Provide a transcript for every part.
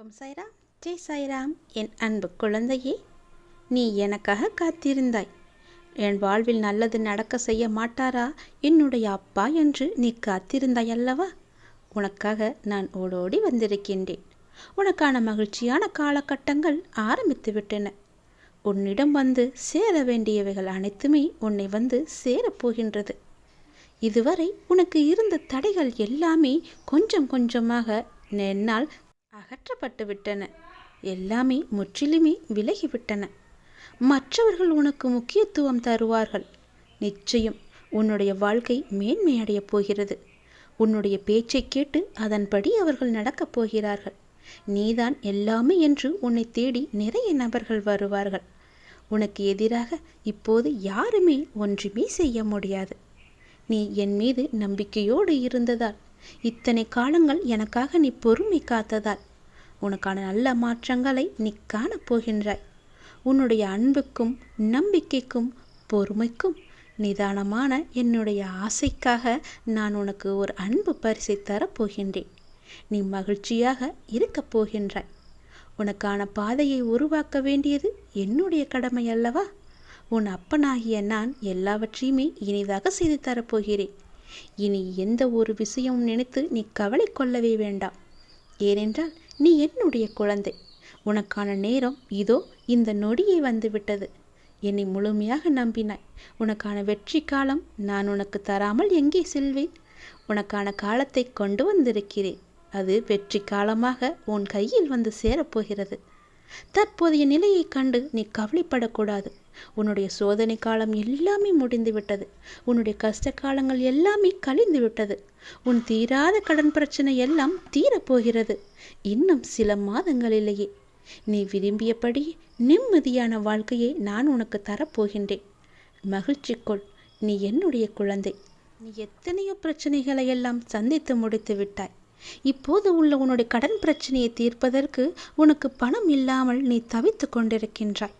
ஓம் சாய்ராம். ஜெய் சாய்ராம். என் அன்பு குழந்தையே நீ எனக்காக காத்திருந்தாய். என் வாழ்வில் நல்லது நடக்க செய்ய மாட்டாரா? என்னுடைய அப்பா என்று நீ காத்திருந்தாய் அல்லவா? உனக்காக நான் ஓடோடி வந்திருக்கின்றேன். உனக்கான மகிழ்ச்சியான காலகட்டங்கள் ஆரம்பித்து விட்டன. உன்னிடம் வந்து சேர வேண்டியவைகள் அனைத்துமே உன்னை வந்து சேரப்போகின்றது இதுவரை உனக்கு இருந்த தடைகள் எல்லாமே கொஞ்சம் கொஞ்சமாக என்னால் அகற்றப்பட்டுவிட்டன எல்லாமே முற்றிலுமே விலகிவிட்டன. மற்றவர்கள் உனக்கு முக்கியத்துவம் தருவார்கள். நிச்சயம் உன்னுடைய வாழ்க்கை மேன்மையடையப் போகிறது. உன்னுடைய பேச்சை கேட்டு அதன்படி அவர்கள் நடக்கப் போகிறார்கள். நீதான் எல்லாமே என்று உன்னை தேடி நிறைய நபர்கள் வருவார்கள். உனக்கு எதிராக இப்போது யாருமே ஒன்றுமே செய்ய முடியாது. நீ என் மீது நம்பிக்கையோடு இருந்ததால் இத்தனை காலங்கள் எனக்காக நீ பொறுமை காத்ததால் உனக்கான நல்ல மாற்றங்களை நீ காணப் போகின்றாய் உன்னுடைய அன்புக்கும் நம்பிக்கைக்கும் பொறுமைக்கும் நிதானமான என்னுடைய ஆசைக்காக நான் உனக்கு ஒரு அன்பு பரிசை தரப்போகின்றேன். நீ மகிழ்ச்சியாக இருக்கப் போகின்றாய். உனக்கான பாதையை உருவாக்க வேண்டியது என்னுடைய கடமை அல்லவா? உன் அப்பனாகிய நான் எல்லாவற்றையுமே இனிதாக செய்து தரப்போகிறேன். இனி எந்த ஒரு விஷயமும் நினைத்து நீ கவலை கொள்ளவே வேண்டாம். ஏனென்றால் நீ என்னுடைய குழந்தை. உனக்கான நேரம் இதோ இந்த நொடியை வந்துவிட்டது. என்னை முழுமையாக நம்பினாய். உனக்கான வெற்றி காலம் நான் உனக்கு தராமல் எங்கே செல்வேன்? உனக்கான காலத்தை கொண்டு வந்திருக்கிறேன். அது வெற்றி காலமாக உன் கையில் வந்து சேரப்போகிறது. தற்போதைய நிலையை கண்டு நீ கவலைப்படக்கூடாது. உன்னுடைய சோதனை காலம் எல்லாமே முடிந்து விட்டது உன்னுடைய கஷ்ட காலங்கள் எல்லாமே கழிந்து விட்டது உன் தீராத கடன் பிரச்சனை எல்லாம் தீரப்போகிறது. இன்னும் சில மாதங்களிலேயே நீ விரும்பியபடி நிம்மதியான வாழ்க்கையை நான் உனக்கு தரப்போகின்றேன். மகிழ்ச்சிக்குள். நீ என்னுடைய குழந்தை. நீ எத்தனையோ பிரச்சனைகளை எல்லாம் சந்தித்து முடித்து விட்டாய். இப்போது உள்ள உன்னுடைய கடன் பிரச்சனையை தீர்ப்பதற்கு உனக்கு பணம் இல்லாமல் நீ தவித்து கொண்டிருக்கின்றாய்.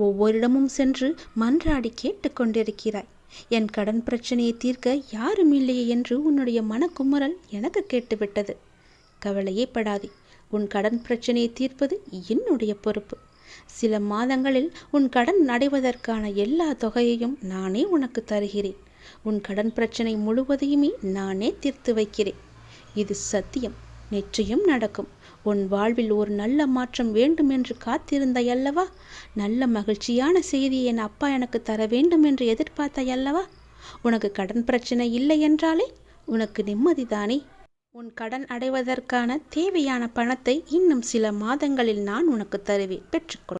ஒவ்வொருடமும் சென்று மன்றாடி கேட்டுக்கொண்டிருக்கிறாய் என் கடன் பிரச்சனையை தீர்க்க யாரும் இல்லையே என்று உன்னுடைய மனக்குமுறல் எனக்கு கேட்டுவிட்டது. கவலையே படாதே உன் கடன் பிரச்சனையை தீர்ப்பது என்னுடைய பொறுப்பு. சில மாதங்களில் உன் கடன் அடைவதற்கான எல்லா தொகையையும் நானே உனக்கு தருகிறேன். உன் கடன் பிரச்சனை முழுவதையுமே நானே தீர்த்து வைக்கிறேன். இது சத்தியம் நிச்சயம் நடக்கும். உன் வாழ்வில் ஒரு நல்ல மாற்றம் வேண்டும் என்று காத்திருந்தாய் அல்லவா? நல்ல மகிழ்ச்சியான செய்தியை என் அப்பா எனக்கு தர வேண்டும் என்று எதிர்பார்த்தாய் அல்லவா? உனக்கு கடன் பிரச்சனை இல்லை என்றாலே? உனக்கு நிம்மதிதானே உன் கடன் அடைவதற்கான தேவையான பணத்தை இன்னும் சில மாதங்களில் நான் உனக்கு தருவேன். பெற்றுக்கொள்.